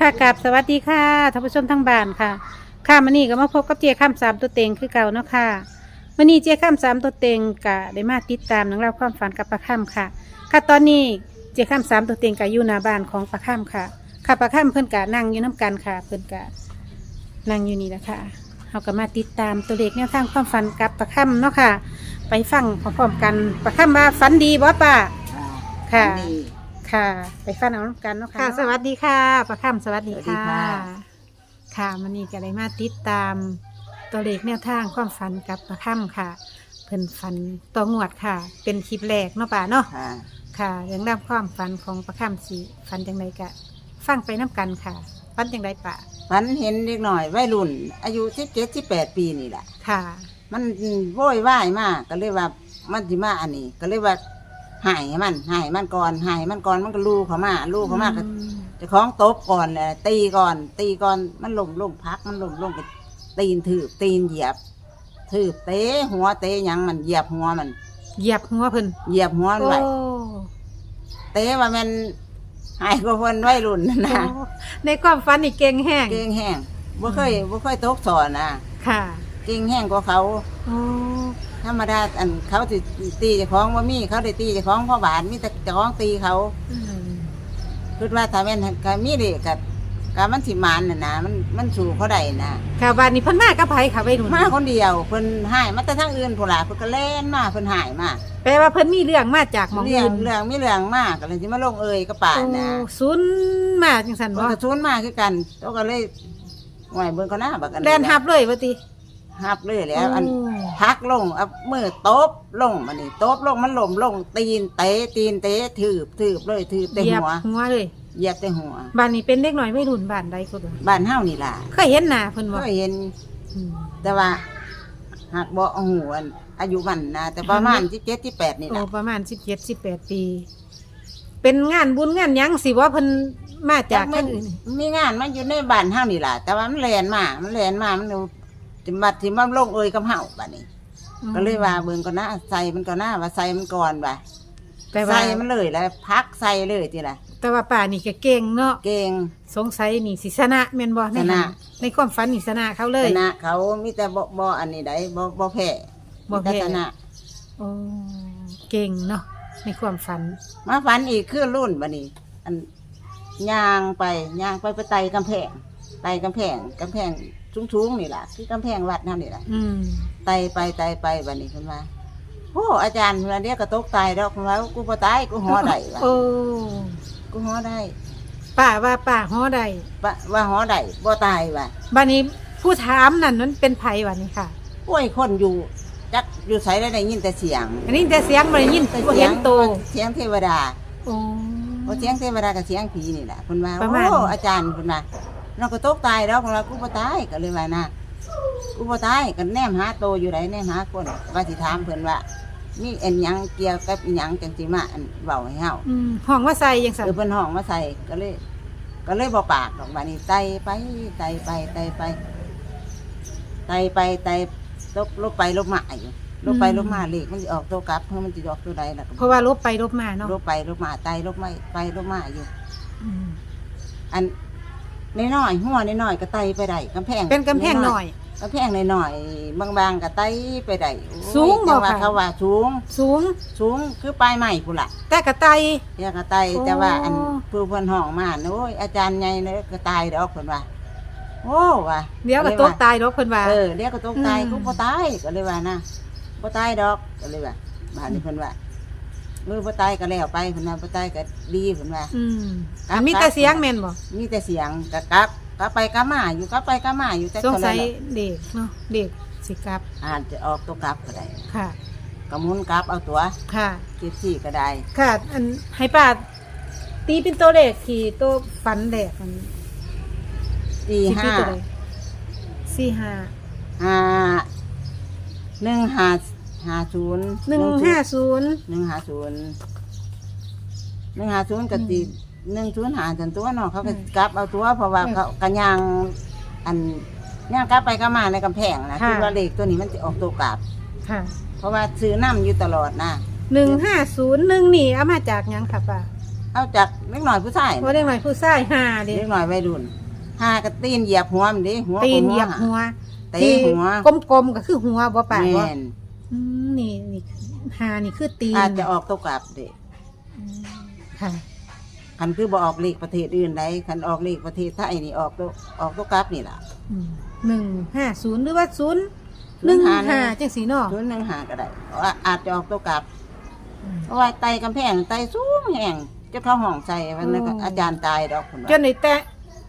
ค่ะกับสวัสดีค่ะท่านผู้ชมทั้งบ้านค่ะ ค่ะมันนี่ก็มาพบกับเจี๊ยข้ามสามตัวเต็งคือเก่าเนาะค่ะมันนี่เจี๊ยข้ามสามตัวเต็งกะได้มาติดตามนังเล่องราวความฝันกับประค่ำค่ะ ค่ะตอนนี้เจี๊ยข้ามสามตัวเต็งกะอยู่หน้าบ้านของประค่ำค่ะ ค่ะประค่ำเพิ่นกะนั่งอยู่น้กันค่ะ เพิ่นกะนั่งอยู่นี่แหละค่ะเราก็มาติดตามตัวเลขแนวทางความฝันกับประค่ำเนาะค่ะ ไปฟังพร้อมๆกันประค่ำว่าฝันดีบ่ป้าค่ะดี ค่ะ ไปฟังเอาน้ำกันเนาะค่ะสวัสดีค่ะประคำสวัสดีสวัสดีค่ะ ค่ะ ค่ะมันนี่ก็ได้มาติดตามตัวเลขแนวทางความฝันกับประคำค่ะ เพิ่นฝันต่องวดค่ะ เป็นคลิปแรกเนาะป่าเนาะค่ะค่ะเรื่องราวความฝันของประคำสีฝันจังไดกะฟังไปน้กันค่ะฝันจังไดป่าฝันเห็นเด็กหน่อยวัยรุ่น อายุสิบเจ็ดสิบแปดปีนี่แหละค่ะ มันโวยวายมากก็เลยว่ามันสิมาอันนี้ ก็เลยว่า หายมันหายมันก่อนหายมันก่อนมันก็ลูเขามาลูเขามาก็อืมเจะคล้าของตบก่อนแหละตีก่อน ตีก่อนมันล้มล้มพักมันล้มล้มก็ตีนถืบตีนเหยียบถืบเตะหัวเตะหยังมันเหยียบหัวมัน เหยียบหัวเพิ่นเหยียบหัวมันโอ้ไว้เตะว่ามันหายกว่าคนวัยรุ่นนั่นนะโอ้ในความฝันนี่เก่งแห้งเก่งแห้งบ่เคยบ่เคยตกสอนนะค่ะเก่งแห้งกว่าเขา โอ้ ธรรมดาอันเขาสิตีเจ้าของว่ามีเขาได้ตีเจ้าของพ่อบาทมีแต่เจ้าของตีเขาอืมคิดว่าถ้าแม่นก็มีเด็กกับกับมันสิมานน่ะนะมันมันสู่เขาได้นะ ค่ะบ้านนี้เพิ่นมากับไผค่ะไว้หนุนมาคนเดียวเพิ่นหายมาแต่ทางอื่นพุ่นล่ะเพิ่นก็เล่นมาเพิ่นหายมาแปลว่าเพิ่นมีเรื่องมาจากหมองเรื่องอื่นเรื่องมีเรื่องมากก็เลยสิมาลงเอยกับป่านนะโอ้ศูนย์มาจังสันเพิ่บ่นก็ชวนมาคือกันเขาก็เลยหวยเบิ่งก็น่าบักกันแลนหับเลยว่าติ ฮับเลยแล้ว อันโพักลงเอามือตบลงมันนี่ตบลงมันหล่มลง ตีนเตะตีนเตะถืบถืบเลยถืบเต็มเหยียบหัวหัวเลยเหยียบแต่หัวบ้านนี้เป็นเด็กน้อยไม่รุ่นบ้านใดก็บ่บ้านเฮานี่ล่ะเคยเห็นหน้าเพิ่นบ่ก็เห็นอืมแต่ว่าหากบ่เอาหัวอายุมันนะแต่ประมาณที่เจ็ดที่แปดนี่โอ้ล่ะประมาณ17 18ปี เป็นงานบุญงานหยังสิว่าเพิ่นมาจากทางอื่นมีงานมันอยู่ในบ้านเฮานี่ล่ะ แต่ว่ามันแลนมา มันแลนมา มัน เอาจิมาที่มันลงเอยกับเฮาบัดนี้ ก็เลยว่าเบิ่งก่อนนะใส่มันก่อนนะว่าใส่มันก่อนว่าแต่ว่าใส่มันเลยแล้วพักใส่เลยทีละแต่ว่าป่านี่ก็เก่งเนาะเก่ง สงสัยนี่สิชนะแม่นบ่ในชนะ ในความฝันนี่ชนะเขาเลย ชนะเขามีแต่บ่บ่อันนี้ได้บ่บ่แพ้บ่มีแต่แพ้ชนะโอ้เก่งเนาะในความฝัน มาฝันอีกคือรุ่นบัดนี้ อันย่างไปย่างไปไปไต่กำแพงไต่กำแพงกำแพง สูงๆนี่ล่ะคือกำแพงวัดนั่นนี่ล่ะอืมไต่ไปไต่ไปบัดนี้เพิ่นว่าโอ้อาจารย์เพิ่นเรียกก็ตกตายดอกเพิ่นว่ากูบ่ตายกูหอได้ว่ะโอ้กูหอได้ป้าว่าป้าฮ้อใดว่าว่าหอได้บ่ตายว่ะบ้านนี้ผู้ถามนั่นมันเป็นไผวะนี่ค่ะ โอ้ยคนอยู่จักอยู่ไสได้ได้ยินแต่เสียงอันนี้แต่เสียงบ่ได้ยินแต่บ่เห็นโตวเสียงเทวดา โอ้พอเสียงเทวดากับเสียงผีนี่แหละเพิ่นว่าประมาณ โอ้อาจารย์เพิ่นว่า เราก็ตกตายแล้วเพิ่นว่ากูบ่ตายก็เลยว่านะกูบ่ตายก็แนมหาโตอยู่ไหนแนมหาคนว่าสิถามเพิ่นว่ามีอันหยังเกี่ยวกับอิหยังจังสิมาอันเว้าให้เฮาอืมห้องว่าใส่ยังสั่นเออเพิ่นห้องมาใส่ก็เลย ก็เลยบ่ปากดอกบัดนี้ไตไปไตไปไตไปไตไปไตลบลบไปลบมาอยู่ลบไปลบมาเลขมันสิออกตัวกลับเพื่อมันสิออกตัวใดล่ะก็เพราะว่าลบไปลบมาเนาะลบไปลบมาไตลบมาไปลบมาอยู่อืมอัน น้อยๆหัวน้อยๆก็ไตไปได้กำแพงเป็นกำแพงหน่อย กำแพงน้อยๆบางๆก็ไตไปได้โอ้ยสูงบ่จัว่าค่ะ เขาว่าสูง สูง สูงคือปลายไม้พุ่นล่ะแต่กระไต เรียกก็ไตโอ้ แต่ว่าอันผู้เพิ่นห้องมาโอ้ยอาจารย์ใหญ่เลยก็ตายดอกเพิ่นว่าโอ้ว่ะเดี๋ยวก็ตกตายดอกเพิ่นว่า เออเรียกก็ตกตายอืม กูบ่ตายก็เลยว่านะบ่ตายดอกก็เลยว่าบ้านนี้เพิ่นว่า เออบ่ตายก็แล้วไปเพิ่นว่าบ่ตายก็ดีเพิ่นว่า อืมครับมีแต่เสียงแม่นบ่มีแต่เสียงกะกลับกลับไปกลับมาอยู่กลับไปกลับมาอยู่แต่สงคนสัละยเด็กเนาะเด็กสิกลับอาจจะออกตัวกลับก็ได้ค่ะกระมุนกลับเอาตัวค่ะคิดสี่ก็ได้ค่ะ อันให้ป้าตีเป็นตัวเลขที่ตัวฝันแดกมันสี่สิตีห้าตัวใดสี่ห้าห้าหนึ่งห้า ห้าศูนย์หนึ่งห้าศูนย์หนึ่งห้าศูนย์หนึ่งห้าศูนย์ก็ตีหนึ่งศูนย์หาจนตัวเนาะเขาก็กลับเอาตัวเพราะว่าเขากันยางอันย่างกลับไปกลับมาในกำแพงนะคือว่าเลขตัวนี้มันจะออกตัวกลับค่ะเพราะว่าซื้อน้ำอยู่ตลอดนะหนึ่งห้าศูนย์หนึ่งนี่เอามาจากหยังค่ะป้าเอาจากเล็กหน่อยผู้ชายว่าเด็กหน่อยผู้ชายหาเด็เล็กหน่อยวัยรุ่นหากระตีนเหยียบหัวมันดิหัวตีนเหยียบหัวเตะหัวที่กลมๆก็คือหัวบ่ป่าแม่บ่น อืมนี่นี่หานี่คือตีนอาจจะออกตกกลับเด็กอืมค่ะ คันคือบ่ออกเลขประเทศอื่นใดคันออกเลขประเทศไทยนี่ออกตัวออกตกกลับนี่ล่ะหนึ่งห้าศูนย์หรือว่าศูนย์หนึ่งห้าจังสีเนาะศูนย์หนึ่งหาก็ได้ว่าอาจจะออกตกกลับ เพราะว่าไตกำแพงไตสูงแห้งจะเข้าห้องใส่วันนั้นก็อาจารย์ตายดอกคุณจนในแตะ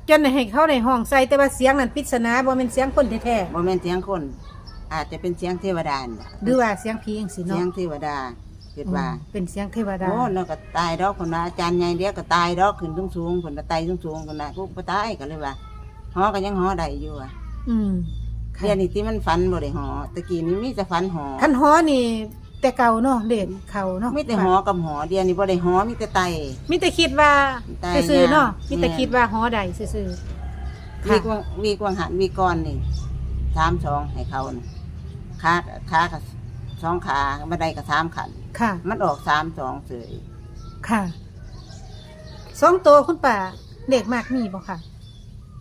จนในให้เขาในห้องใส่แต่ว่าเสียงนั้นปริศนาบ่แม่นเสียงคนแท้บ่แม่นเสียงคน อาจจะเป็นเสียงเทวดาน่ะๆหรือว่าเสียงผีจังสีเสีเนาะยงเทวดาคิดว่า อืมเป็นเสียงเทวดา โอ้แล้วก็ตายดอกคนว่าอาจารย์ใหญ่เดียวก็ตายดอกขึ้นสูงสูงๆคนละไตสูงสูงๆคนน่ะกูบ่ตายก็เลยว่าหอก็ยังหอได้อยู่อะอืมค่ะ เดี๋ยวนี้ที่มันฝันบ่ได้หอตะกี้นี้มีแต่ฝันหอคันฮอนี่ แต่เก่าเนาะเด็กเขาเนาะมีแต่หอกับหอเดียวนี้บ่ได้หอมีแต่ไต มีแต่คิดว่าตายซื่อๆเนาะยากมีแต่คิดว่าฮอใดซื่อๆวีค่ะกวางวีกวางหันวีกรนี่สามสองให้เขาน่ะ ขาขากับสองขาบันไดกับสามขัน ค่ะ มันออกสามสองเสยค่ะสองตัวคุณป่าเด็กมากมีบ่ค่ะ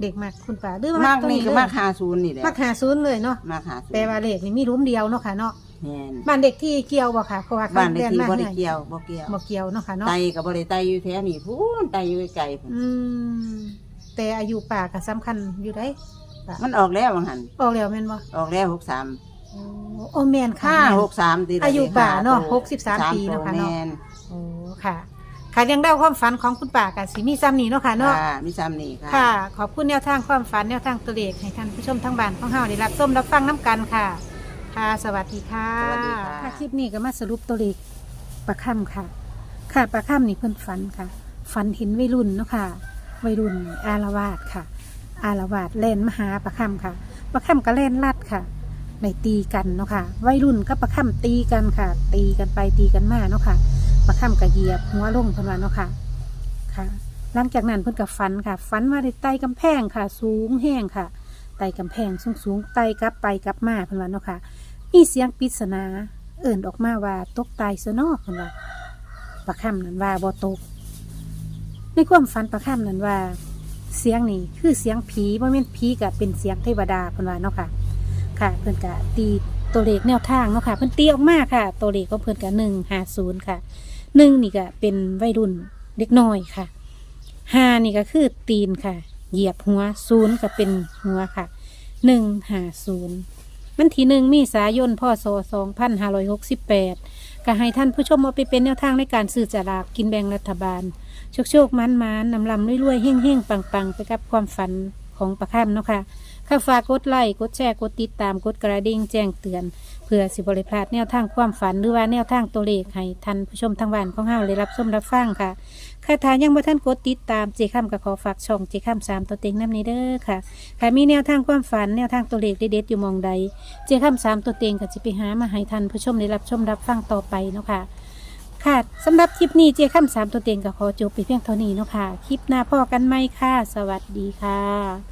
เด็กมากคุณป่าหรือว่มากตัวนี่ก็เลยมากหาศูนย์นี่แหละมากหาศูนย์เลยเนาะมากหาศูนย์แปลว่าเลขนี่มีรุมเดียวเนาะค่ะเนาะแม่นบ้านเด็กที่เกี่ยวบ่ค่ะเพราะว่าบ้านเลขที่มบ่ได้ให้เกี่ยวบ่เกี่ยวบ่เกี่ยวเนาะค่ะเนาะไตกับบริไตอยู่แถวนี่พูนไตอยู่ไกลๆพุ่นอืมแต่อายุป่าก็สำคัญอยู่ได้ป่ามันออกแล้ววังหันออกแล้วแม่นบ่ออกแล้วหกสาม โอ้โอ้แม่นค่ะห้าแม่น หกสามตีอายุป่าเนาะห้หกสิบสามปีเนาะค่ะเนาะแม่นโอ้ค่ะ ค่ะยังได้ความฝันของคุณป่ากับสีมีซ้ำนี่เนาะค่ะเนาะค่ะมีซ้ำนี่ค่ะ ค่ะ ขอบคุณแนวทางความฝันแนวทางตัวเลขให้ท่านผู้ชมทั้งบ้านของเฮาได้รับชมรับฟังน้กันค่ะ ค่ะ สวัสดีค่ะสวัสดีค่ะ คลิปนี้ก็มาสรุปตัวเลขประค่ำค่ะ ค่ะประค่ำนี่เพิ่นฝันค่ะ ฝันเห็นวัยรุ่นเนาะค่ะ วัยรุ่นอารวาสค่ะ อารวาสเล่นมาหาประค่ำค่ะ ประค่ำก็เล่นลัดค่ะ ในตีกันเนาะค่ะวัยรุ่นก็ประค่ำตีกันค่ะ ตีกันไปตีกันมาเนาะค่ะประค่ำก็เหยียบหัวลงเพิ่นว่าเนาะค่ะค่ะ หลังจากนั้นเพิ่นกับฟันค่ะฟันว่าได้ไต่กำแพงค่ะ สูงแห้งค่ะไต่กำแพงสูงสูงไต่กลับไปกลับมาเพิ่นว่าเนาะค่ะมีเสียงปริศนาเอิ่นออกมาว่าตกตายซะนอกเพิ่นว่าประคำนั้นว่าบ่ตกในความฝันประคำนั้นว่าเสียงนี่คือเสียงผีบ่แม่นผีก็เป็นเสียงเทวดาเพิ่นว่าเนาะค่ะ ค่ะ เพิ่อนก็ตีตัวเลขแนวทางเนาะค่ะ เพิ่อนตีออกมาค่ะ ตัวเลขของเพิ่อนก็หนึ่งห้าศูนย์ค่ะหนึ่งนี่ก็เป็นวัยรุ่นเด็กน้อยค่ะห้านี่ก็คือตีนค่ะ เหยียบหัวศูนย์ก็เป็นหัวค่ะหนึ่งห้าศูนย์มันทีหนึ่งมีสายนพ่อโซสองพันห้าร้อยหกสิบแปดก็ให้ท่านผู้ชมเอาไปเป็นแนวทางในการซื้อจาลากกินแบ่งรัฐบาล โชคโชคมันมันนำลำรวยๆเฮ่งเฮ่งปังปังไปกับความฝัน ของประคำเนาะค่ะข้าฝากกดไลค์กดแชร์กดติดตามกดกระดิ่งแจ้งเตือน เพื่อสิบริพลาดแนวทางความฝันหรือว่าแนวทางตัวเลขให้ท่านผู้ชมทางบ้านของเฮาได้รับชมรับฟังค่ะค่ะทานยังบ่ท่านกดติดตามเจค้ำก็ขอฝากช่องเจค้ำสามตัวเต็งน้ำนี้เด้อค่ะค่ะมีแนวทางความฝันแนวทางตัวเลขเด็ดๆอยู่มองใด เจค้ำสามตัวเต็งก็จะไปหามาให้ท่านผู้ชมได้รับชมรับฟังต่อไปเนาะค่ะค่ะสำหรับคลิปนี้เจค้ำสามตัวเต็งก็ขอจบไปเพียงเท่านี้เนาะค่ะคลิปหน้าพ่อกันไหมค่ะ สวัสดีค่ะ